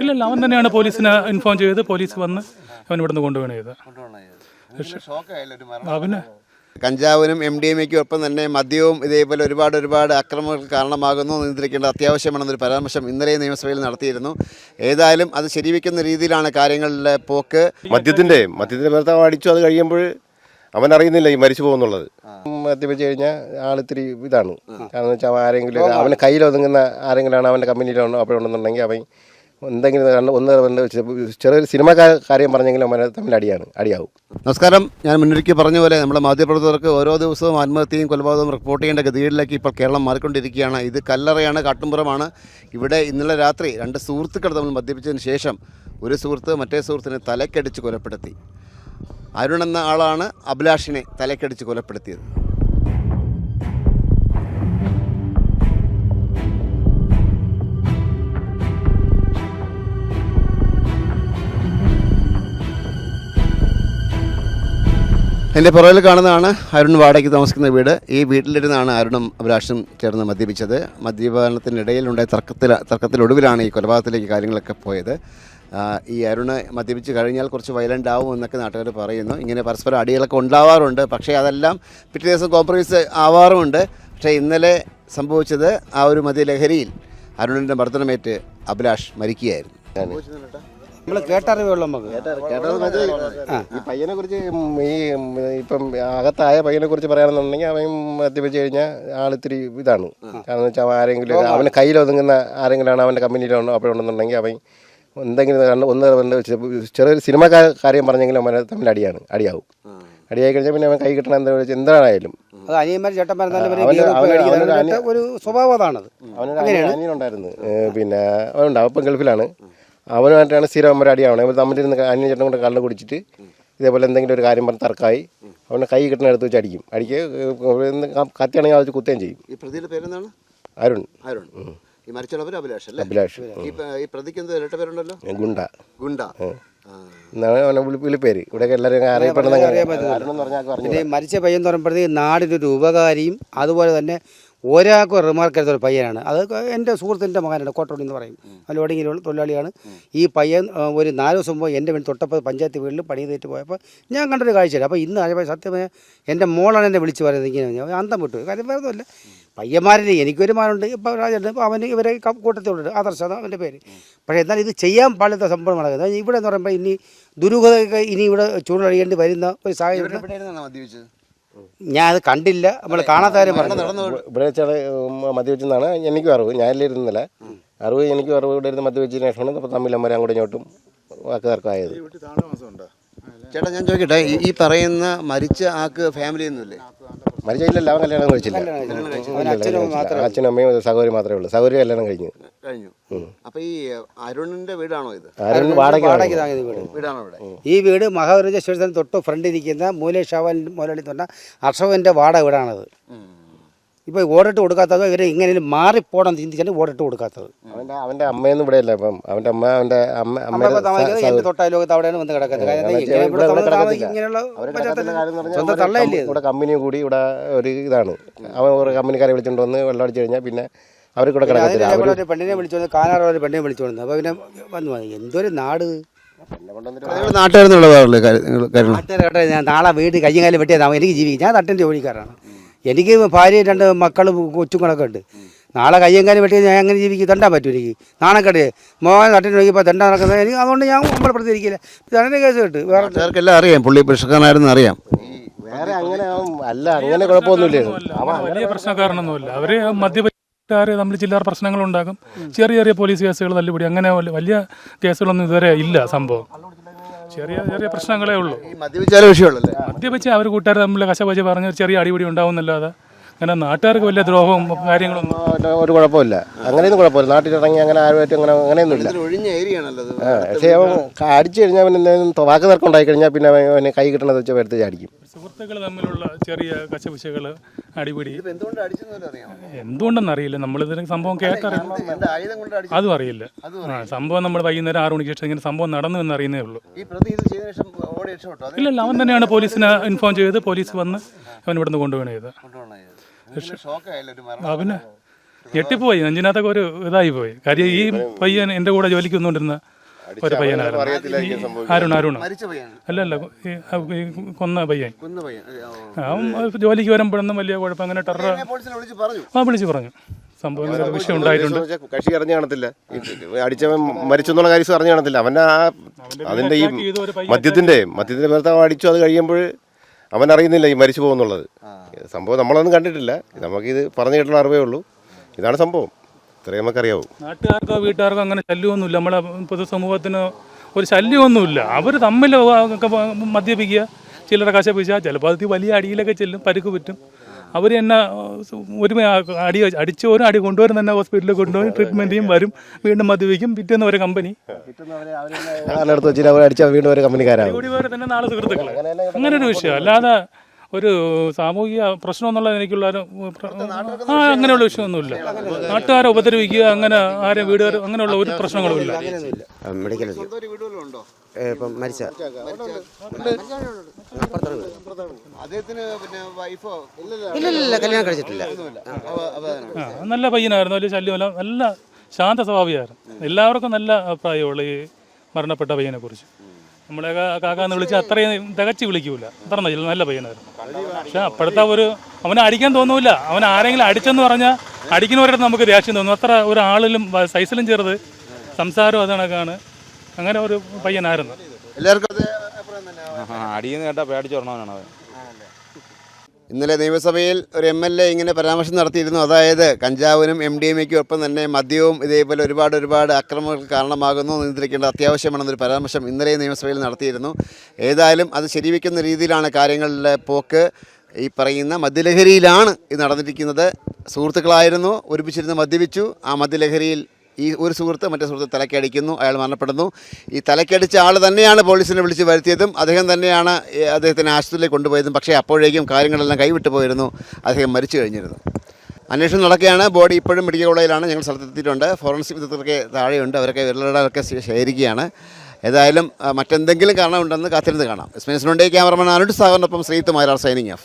ഇല്ലല്ല അവൻ തന്നെയാണ് പോലീസിനെ ഇൻഫോം ചെയ്ത് പോലീസ് വന്ന് അവൻ ഇവിടുന്ന് കൊണ്ടുപോകണ ചെയ്ത് അവന് കഞ്ചാവിനും എം ഡി എം എക്കും ഒപ്പം തന്നെ മദ്യവും ഇതേപോലെ ഒരുപാട് ഒരുപാട് അക്രമങ്ങൾക്ക് കാരണമാകുന്നു. നിയന്ത്രിക്കേണ്ട അത്യാവശ്യമാണെന്നൊരു പരാമർശം ഇന്നലെ നിയമസഭയിൽ നടത്തിയിരുന്നു. ഏതായാലും അത് ശരിവെക്കുന്ന രീതിയിലാണ് കാര്യങ്ങളിലെ പോക്ക്. മദ്യത്തിന്റെ മദ്യത്തിന്റെ ഭർത്താവ് അടിച്ചു. അത് കഴിയുമ്പോൾ അവൻ അറിയുന്നില്ല ഈ മരിച്ചു പോകുന്നുള്ളത്. മദ്യപിച്ച് കഴിഞ്ഞാൽ ആളിത്തിരി ഇതാണ്. കാരണം വെച്ചാൽ ആരെങ്കിലും അവന്റെ കയ്യിൽ ഒതുങ്ങുന്ന ആരെങ്കിലാണ് അവന്റെ അപ്പോൾ ഉണ്ടെന്നുണ്ടെങ്കിൽ അവൻ എന്തെങ്കിലും കാരണം ഒന്ന് രണ്ട് ചെറിയൊരു സിനിമ കാര്യം പറഞ്ഞെങ്കിലും അവനെ തമ്മിൽ അടിയാണ് അടിയാവും. നമസ്കാരം. ഞാൻ മുന്നൊരിക്കൽ പറഞ്ഞ പോലെ നമ്മുടെ മാധ്യമപ്രവർത്തകർക്ക് ഓരോ ദിവസവും ആത്മഹത്യയും കൊലപാതകവും റിപ്പോർട്ട് ചെയ്യേണ്ട ഗതിയിലേക്ക് ഇപ്പോൾ കേരളം മാറിക്കൊണ്ടിരിക്കുകയാണ്. ഇത് കല്ലറയാണ് കാട്ടുംപുറമാണ്. ഇവിടെ ഇന്നലെ രാത്രി രണ്ട് സുഹൃത്തുക്കൾ തമ്മിൽ മദ്യപിച്ചതിന് ശേഷം ഒരു സുഹൃത്ത് മറ്റേ സുഹൃത്തിനെ തലക്കടിച്ച് കൊലപ്പെടുത്തി. അരുൺ എന്ന ആളാണ് അഭിലാഷിനെ തലക്കടിച്ച് കൊലപ്പെടുത്തിയത്. എന്റെ പുറകിൽ കാണുന്നതാണ് അരുൺ വാടകയ്ക്ക് താമസിക്കുന്ന വീട്. ഈ വീട്ടിലിരുന്നാണ് അരുണും അഭിലാഷും ചേർന്ന് മദ്യപിച്ചത്. മദ്യപാനത്തിനിടയിലുണ്ടായ തർക്കത്തിൽ തർക്കത്തിലൊടുവിലാണ് ഈ കൊലപാതകത്തിലേക്ക് കാര്യങ്ങളൊക്കെ പോയത്. ഈ അരുണ് മദ്യപിച്ച് കഴിഞ്ഞാൽ കുറച്ച് വയലന്റ് ആവും എന്നൊക്കെ നാട്ടുകാർ പറയുന്നു. ഇങ്ങനെ പരസ്പരം അടികളൊക്കെ ഉണ്ടാവാറുണ്ട്. പക്ഷേ അതെല്ലാം പിറ്റേ ദിവസം കോംപ്രമൈസ് ആവാറുമുണ്ട്. പക്ഷേ ഇന്നലെ സംഭവിച്ചത് ആ ഒരു മദ്യലഹരിയിൽ അരുണിന്റെ മർദ്ദനമേറ്റ് അഭിലാഷ് മരിക്കുകയായിരുന്നു. നമ്മൾ കേട്ടറിവുള്ള നമുക്ക്. ഈ പയ്യനെ കുറിച്ച് ഈ ഇപ്പം അകത്തായ പയ്യനെ കുറിച്ച് പറയുകയാണെന്നുണ്ടെങ്കിൽ അവൻ മദ്യപിച്ച് കഴിഞ്ഞാൽ ആളിത്തിരി ഇതാണ്. കാരണം വെച്ചാൽ ആരെങ്കിലും അവന്റെ കയ്യിൽ ഒതുങ്ങുന്ന ആരെങ്കിലാണ് അവന്റെ കമ്പനിയിലോ അപ്പോഴുണ്ടെന്നുണ്ടെങ്കിൽ അവൻ എന്തെങ്കിലും കണ്ട് ഒന്ന് രണ്ട് ചെറിയൊരു സിനിമ കാര്യം പറഞ്ഞെങ്കിലും അവനെ തമ്മിൽ അടിയാണ് അടിയാവും. അടിയായി കഴിഞ്ഞാൽ പിന്നെ അവൻ കൈ കിട്ടണം എന്താ വെച്ചാൽ എന്താണായാലും. ഒരു അനിയ- സ്വഭാവം അതാണത്. അവനൊരു അനിയൻ അനിയനുണ്ടായിരുന്നു. പിന്നെ അവനുണ്ടാവും ഇപ്പം ഗൾഫിലാണ്. അവനുമായിട്ടാണ് സ്ഥിരം അമ്മ അടിയാവണം. ഇവർ തമ്മിലിരുന്ന് അനിയൻ ചേട്ടൻ കൊണ്ട് കള്ള് കുടിച്ചിട്ട് ഇതേപോലെ എന്തെങ്കിലും ഒരു കാര്യം പറഞ്ഞ് തർക്കമായി അവനെ കൈ കിട്ടുന്ന എടുത്ത് വെച്ച് അടിക്കും. അടിക്കുക കത്തിയാണെങ്കിൽ അത് വെച്ച് കുത്തുകയും ചെയ്യും. അരുൺ. അരുൺ. ഈ മരിച്ചുള്ളവർ അഭിലാഷ് അല്ലേ? അഭിലാഷ്. ഈ പ- ഈ പ്രതിക്ക് എന്ത് ഇരട്ട പേരുണ്ടല്ലോ? ഗുണ്ട. ഗുണ്ട. എന്നാണ് അവനെ ഇവിടെയൊക്കെ എല്ലാവരും അറിയപ്പെടുന്ന അരുൺ എന്ന് പറഞ്ഞാൽ പറഞ്ഞു പിന്നെ മരിച്ച പയ്യൻ എന്ന് പറയുമ്പോഴത്തേക്ക് നാടിനൊരു ഉപകാരിയും അതുപോലെ തന്നെ ഒരാൾക്കും റിമാർക്ക് എടുത്ത ഒരു പയ്യനാണ്. അത് എന്റെ സുഹൃത്തിന്റെ മകനാണ് കോട്ടോടി എന്ന് പറയും. ആ ലോഡിങ്ങിലുള്ള തൊഴിലാളിയാണ്. ഈ പയ്യൻ ഒരു നാല് ദിവസം മുമ്പ് എന്റെ വീട് തൊട്ടപ്പോൾ പഞ്ചായത്ത് വീട്ടിൽ പണി ചെയ്തിട്ട് പോയപ്പോൾ ഞാൻ കണ്ടൊരു കാഴ്ചയില്ല അപ്പോൾ ഇന്ന് ആയപ്പോൾ സത്യമായ എന്റെ മോളാണ് എന്നെ വിളിച്ച് പറയുന്നത് ഇങ്ങനെ. ഞാൻ അന്തം വിട്ടു. കാര്യം വേറെ ഒന്നുമില്ല. പയ്യന്മാരിൽ എനിക്കൊരു മാനുണ്ട്. ഇപ്പോൾ രാജുണ്ട് അപ്പോൾ അവന് ഇവരെ കൂട്ടത്തിലുണ്ട്. ആദർശ അവന്റെ പേര്. പക്ഷേ എന്നാൽ ഇത് ചെയ്യാൻ പാടില്ലാത്ത സംഭവം നടക്കുന്നത്. ഇവിടെ എന്ന് പറയുമ്പോൾ ഇനി ദുരൂഹതയൊക്കെ ഇനി ഇവിടെ ചൂടഴിയേണ്ടി വരുന്ന ഒരു സാഹചര്യം ഞാൻ അത് കണ്ടില്ല. നമ്മൾ കാണാത്ത കാര്യം പറഞ്ഞു ഇവിടെ വെച്ചാൽ മദ്യവെച്ചെന്നാണ് എനിക്കും അറിവ്. ഞാനല്ലേ ഇരുന്നില്ല അറിവ് എനിക്കും അറിവ് ഇവിടെ ഇരുന്ന് മദ്യവെച്ചതിന് ശേഷമാണ് അപ്പോൾ തമ്മിലമ്മരെ അങ്ങോട്ടും ഇങ്ങോട്ടും വാക്ക് തർക്കമായത് ചേട്ടാ ഞാൻ ചോദിക്കട്ടെ ഈ- ഈ പറയുന്ന മരിച്ച ആക്ക് ഫാമിലി ഒന്നുമില്ലേ മരിച്ചില്ല അവൻ കല്യാണം കഴിച്ചില്ല. അച്ഛനും അമ്മയും സഹോദരി മാത്രമേ ഉള്ളൂ. സഹോദരി കല്യാണം കഴിഞ്ഞു. കഴിഞ്ഞു. അപ്പൊ ഈ അരുണിന്റെ വീടാണോ ഇത്? അരുൺ വാടക വാടകയ്ക്ക് താങ്ങിയത് വീട്. വീടാണോ ഇവിടെ? ഈ വീട് മഹാവീര സ്റ്റേഷന് തൊട്ട് ഫ്രണ്ടിൽ ഇരിക്കുന്ന മൂലേ ഷാവൽ മുതലാളി പറഞ്ഞാൽ അർഷവന്റെ വാടക വീടാണത്. ഇപ്പോൾ ഓടിട്ട് കൊടുക്കാത്തത് ഇവർ ഇങ്ങനെ മാറിപ്പോണം ചിന്തിച്ചാണ് ഓടിട്ട് കൊടുക്കാത്തത്. അവന്റെ അവന്റെ അമ്മയൊന്നും ഇവിടെ അല്ല ഇപ്പം. അവന്റെ അമ്മ അവന്റെ അമ്മ അമ്മ എന്റെ തൊട്ടയലോകത്ത് അവിടെയാണ് വന്ന് കിടക്കുന്നത്. ഇങ്ങനെയുള്ള സ്വന്തം തള്ളയില്ലേ ഇവിടെ കമ്പനി കൂടി ഇവിടെ ഒരു ഇതാണ്. അവൻ ഒരു കമ്പനിക്കാരെ വിളിച്ചോണ്ട് വന്ന് വെള്ളം അടിച്ചു കഴിഞ്ഞാൽ പിന്നെ അവർ കൂടെ കിടക്കത്തില്ല. ഒരു പെണ്ണിനെ വിളിച്ചു വന്ന് കാനാറ് ഒരു പെണ്ണിനെ വിളിച്ചു വന്നു അപ്പോൾ പിന്നെ വന്നു. എന്തൊരു നാട്? നിങ്ങൾ നാട്ടുകാരെന്നുള്ള വേറല്ലേ കാര്യം നാട്ടുകാരെ കേട്ടോ ഞാൻ നാളെ വീട് കയ്യും കാലം വെട്ടിയതാണ് എനിക്ക് ജീവിക്കും ഞാൻ തട്ടന്റെ ജോലിക്കാരാണ്. എനിക്ക് ഭാര്യ രണ്ട് മക്കളും കൊച്ചുങ്ങളൊക്കെ ഉണ്ട്. നാളെ കയ്യും വെട്ടി ഞാൻ എങ്ങനെ ജീവിക്കും? തണ്ടാൻ പറ്റും എനിക്ക്? നാണക്കെട്ട് മോഹൻ തട്ടിന് നോക്കിയപ്പോൾ തണ്ട നടക്കുന്നത്. എനിക്ക് അതുകൊണ്ട് ഞാൻ നമ്മളെ പ്രതികരിക്കില്ല തന്നെ കേസ് കേട്ട്. വേറെ ചേർക്കെല്ലാം അറിയാം? പുള്ളി പ്രശ്നക്കാരനായിരുന്നു അറിയാം. വേറെ അങ്ങനെ അല്ല അങ്ങനെ കുഴപ്പമൊന്നുമില്ല. അവൻ വലിയ പ്രശ്നക്കാരനൊന്നുമില്ല. അവർ മദ്യപരിക്കാര് തമ്മിൽ ചില്ലറ പ്രശ്നങ്ങളുണ്ടാകും. ചെറിയ ചെറിയ പോലീസ് കേസുകൾ തല്ലുപിടി. അങ്ങനെ വലിയ- വലിയ കേസുകളൊന്നും ഇതുവരെ ഇല്ല സംഭവം. ചെറിയ ചെറിയ പ്രശ്നങ്ങളേ ഉള്ളൂ. ഈ മദ്യപിച്ചാലേ മദ്യപിച്ച് അവർ കൂട്ടുകാർ തമ്മിൽ കശപച്ച പറഞ്ഞ് ചെറിയ അടിപിടി ഉണ്ടാവുന്നല്ലാതെ അങ്ങനെ നാട്ടുകാർക്ക് വലിയ ദ്രോഹവും കാര്യങ്ങളൊന്നും ഒരു കുഴപ്പമില്ല. അങ്ങനെയൊന്നും കുഴപ്പമില്ല. നാട്ടിൽ ഇറങ്ങി അങ്ങനെ ആരുമായിട്ടും അങ്ങനെ അങ്ങനെയൊന്നും ഇല്ല ഒഴിഞ്ഞ പക്ഷേ അവൻ അടിച്ചു കഴിഞ്ഞാൽ പിന്നെ എന്തെങ്കിലും വാക്ക് തർക്കം ഉണ്ടായി കഴിഞ്ഞാൽ പിന്നെ അവന് കൈ കിട്ടണത് വെച്ച് എടുത്ത് ചാടിക്കും. സുഹൃത്തുക്കൾ തമ്മിലുള്ള ചെറിയ കശപിശകൾ അടിപിടി. ഇതിപ്പോ എന്തുകൊണ്ട് അടിച്ചെന്ന് പോലും അറിയാമോ? എന്തുകൊണ്ടെന്ന് അറിയില്ല. നമ്മളിതിന് സംഭവം കേട്ടറിയാം. എന്ത് ആയുധം കൊണ്ട് അടിച്ചു? അതും അറിയില്ല. സംഭവം നമ്മൾ വൈകുന്നേരം ആറു മണിക്ക് ശേഷം ഇങ്ങനെ സംഭവം നടന്നു എന്ന് അറിയുന്നേ ഉള്ളൂ. ഇല്ലല്ല അവൻ തന്നെയാണ് പോലീസിനെ ഇൻഫോം ചെയ്ത് പോലീസ് വന്ന് അവൻ ഇവിടുന്ന് കൊണ്ടുപോകണ ചെയ്ത് മരണം. അവന് ഞെട്ടിപ്പോയി നെഞ്ചിനകത്തൊക്കെ ഒരു ഇതായി പോയി കാര്യം ഈ പയ്യൻ എന്റെ കൂടെ ജോലിക്ക് വന്നുകൊണ്ടിരുന്ന ഒരു പയ്യനായിരുന്നു. അരുൺ അരുൺ. അല്ല അല്ല ഈ കൊന്ന പയ്യൻ. ആ, അവൻ ജോലിക്ക് വരുമ്പോഴൊന്നും വലിയ കുഴപ്പം അങ്ങനെ ടെറർ ആ. വിളിച്ച് പറഞ്ഞു. ആ സംഭവം ഇങ്ങനെ ഒരു വിഷയം ഉണ്ടായിട്ടുണ്ട്. കക്ഷി അറിഞ്ഞു കാണത്തില്ല. അടിച്ചവൻ മരിച്ചെന്നുള്ള കാര്യം അറിഞ്ഞു കാണത്തില്ല. അവന്റെ ആ അതിന്റെ ഈ പയ്യൻ മദ്യത്തിന്റെ മദ്യത്തിന്റെ അടിച്ചു അത് കഴിയുമ്പോൾ അവൻ അറിയുന്നില്ല ഈ മരിച്ചു പോകുന്നുള്ളത്. സംഭവം നമ്മളൊന്നും കണ്ടിട്ടില്ല. നമുക്കിത് പറഞ്ഞു കേട്ടുള്ള അറിവേ ഉള്ളൂ. ഇതാണ് സംഭവം. ഇത്രയും നമുക്കറിയാവൂ. നാട്ടുകാർക്കോ വീട്ടുകാർക്കോ അങ്ങനെ ശല്യമൊന്നുമില്ല. നമ്മളെ പൊതുസമൂഹത്തിന് ഒരു ശല്യമൊന്നുമില്ല. അവർ തമ്മിൽ മദ്യപിക്കുക ചില്ലറ കശപിച്ച ചിലപ്പോൾ അത് വലിയ അടിയിലൊക്കെ ചെല്ലും പരുക്ക് പറ്റും. അവർ തന്നെ ഒരു അടി അടിച്ച് ഒരു അടി കൊണ്ടുവരും തന്നെ ഹോസ്പിറ്റലിൽ കൊണ്ടുപോയി ട്രീറ്റ്മെന്റ് ചെയ്യും വരും. വീണ്ടും മദ്യപിക്കും. പിറ്റേന്ന് ഒരു കമ്പനി അടുത്ത് വെച്ചിട്ട് അവർ അടിച്ച വീണ്ടും ഒരു കമ്പനിക്കാരാണ് കൂടി വേറെ തന്നെ നാളെ സുഹൃത്തുക്കൾ അങ്ങനെ ഒരു വിഷയം. അല്ലാതെ ഒരു സാമൂഹിക പ്രശ്നം എന്നുള്ളത് എനിക്കുള്ള ആ അങ്ങനെയുള്ള വിഷയമൊന്നുമില്ല. നാട്ടുകാരെ ഉപദ്രവിക്കുക അങ്ങനെ ആരെയും വീടുകാർ അങ്ങനെയുള്ള ഒരു പ്രശ്നങ്ങളുമില്ല മെഡിക്കൽ വീട് ഇപ്പം മരിച്ച അദ്ദേഹത്തിന് പിന്നെ വൈഫോ ഇല്ല ഇല്ല കല്യാണം കഴിച്ചിട്ടില്ല. ആ നല്ല പയ്യനായിരുന്നു വലിയ ശല്യമല്ല നല്ല ശാന്ത സ്വഭാവിയായിരുന്നു എല്ലാവർക്കും നല്ല അഭിപ്രായമുള്ള ഈ മരണപ്പെട്ട പയ്യനെ കുറിച്ച് നമ്മളെയൊക്കെ കാക്കാന്ന് വിളിച്ച് അത്രയും തികച്ച് വിളിക്കൂല. അത്ര നല്ല നല്ല പയ്യനായിരുന്നു. പക്ഷെ അപ്പോഴത്തെ ഒരു അവനെ അടിക്കാൻ തോന്നൂല. അവൻ ആരെങ്കിലും അടിച്ചെന്ന് പറഞ്ഞാൽ അടിക്കുന്നവരുടെ നമുക്ക് ദേഷ്യം തോന്നും. അത്ര ഒരാളിലും സൈസിലും ചെറുത്. സംസാരം അത് കണക്കാണ്. അങ്ങനെ ഒരു പയ്യനായിരുന്നു. എല്ലാവർക്കും അടിയെന്ന് കേട്ടാൽ പേടിച്ചോടണവനാണ് അവൻ. ഇന്നലെ നിയമസഭയിൽ ഒരു എം എൽ എ ഇങ്ങനെ പരാമർശം നടത്തിയിരുന്നു. അതായത് കഞ്ചാവിനും എം ഡി എം ഒപ്പം തന്നെ മദ്യവും ഇതേപോലെ ഒരുപാട് ഒരുപാട് അക്രമങ്ങൾക്ക് കാരണമാകുന്നു നിയന്ത്രിക്കേണ്ട അത്യാവശ്യമാണെന്നൊരു പരാമർശം ഇന്നലെ നിയമസഭയിൽ നടത്തിയിരുന്നു. ഏതായാലും അത് ശരിവെക്കുന്ന രീതിയിലാണ് കാര്യങ്ങളിലെ പോക്ക്. ഈ പറയുന്ന മദ്യലഹരിയിലാണ് ഇത് നടന്നിരിക്കുന്നത്. സുഹൃത്തുക്കളായിരുന്നു ഒരുമിച്ചിരുന്ന് മദ്യപിച്ചു. ആ മദ്യലഹരിയിൽ ഈ ഒരു സുഹൃത്ത് മറ്റേ സുഹൃത്ത് തലക്കടിക്കുന്നു അയാൾ മരണപ്പെടുന്നു. ഈ തലക്കടിച്ച ആൾ തന്നെയാണ് പോലീസിനെ വിളിച്ച് വരുത്തിയതും അദ്ദേഹം തന്നെയാണ് അദ്ദേഹത്തിന് ആശുപത്രിയിലേക്ക് കൊണ്ടുപോയതും പക്ഷേ അപ്പോഴേക്കും കാര്യങ്ങളെല്ലാം കൈവിട്ടു പോയിരുന്നു അദ്ദേഹം മരിച്ചു കഴിഞ്ഞിരുന്നു. അന്വേഷണം നടക്കുകയാണ് ബോഡി ഇപ്പോഴും മെഡിക്കൽ കോളേജിലാണ് ഞങ്ങൾ സ്ഥലത്തെത്തിയിട്ടുണ്ട് ഫോറൻസിക് വിദഗ്ധർക്ക് താഴെയുണ്ട് അവരൊക്കെ വിരലിടൊക്കെ ശേഖരിക്കുകയാണ്. ഏതായാലും മറ്റെന്തെങ്കിലും കാരണമുണ്ടെന്ന് കാത്തിരുന്ന് കാണാം. എസ് മീൻസിനുണ്ടേ ക്യാമറമാൻ അനുഡ് സാഗറിനൊപ്പം ശ്രീത്ത് മാരാർ സൈനിങ് ഓഫ്.